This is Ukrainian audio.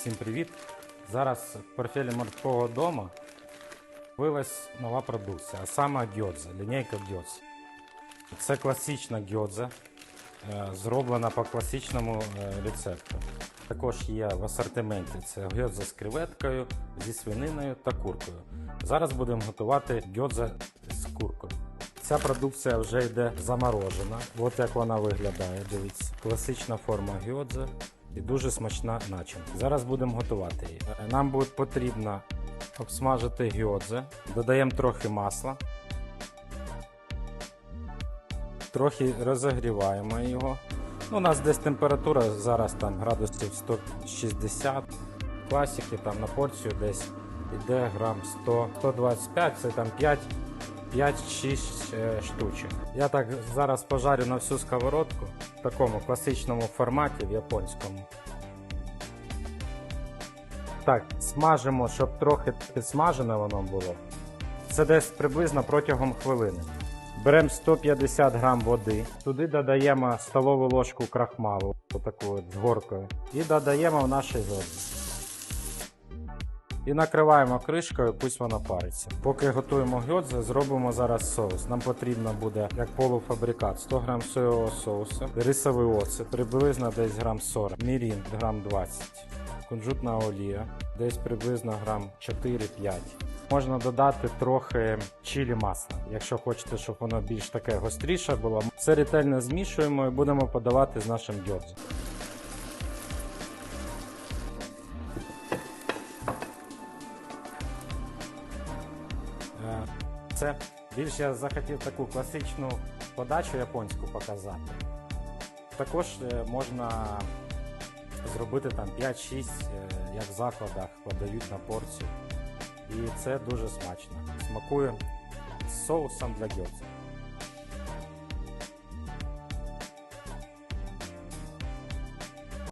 Всім привіт! Зараз в портфелі морського дому з'явилась нова продукція, а саме гьодза, лінійка гьодз. Це класична гьодза, е, зроблена по класичному е, рецепту. Також є в асортименті це гьодза з креветкою, зі свининою та куркою. Зараз будемо готувати гьодза з куркою. Ця продукція вже йде заморожена. От як вона виглядає. Дивіться, класична форма гьодза і дуже смачна начинка. Зараз будемо готувати її. Е, Нам буде потрібно обсмажити гьодзе, додаємо трохи масла, трохи розігріваємо його. Ну, у нас десь температура зараз там градусів 160. Класики там на порцію десь йде грам 100, 125, це там 5 5-6 е, штучок. Я так зараз пожарю на всю сковородку в такому класичному форматі, в японському. Так, смажимо, щоб трохи підсмажене воно було. Це десь приблизно протягом хвилини. Беремо 150 грам води, туди додаємо столову ложку крахмалу, отаку от з горкою, і додаємо в наші гьодзи. І накриваємо кришкою, пусть вона париться. Поки готуємо гьодзи, зробимо зараз соус. Нам потрібно буде як полуфабрикат 100 г соєвого соусу, рисовий оцет, приблизно десь грам 40, мірін грам 20, кунжутна олія, десь приблизно грам 4-5. Можна додати трохи чилі масла, якщо хочете, щоб воно більш таке гостріше було. Все ретельно змішуємо і будемо подавати з нашим гьодзом. Це більше я захотів таку класичну подачу японську показати. Також е, можна зробити там 5-6, е, як в закладах подають на порцію. І це дуже смачно. Смакує з соусом для гьодза.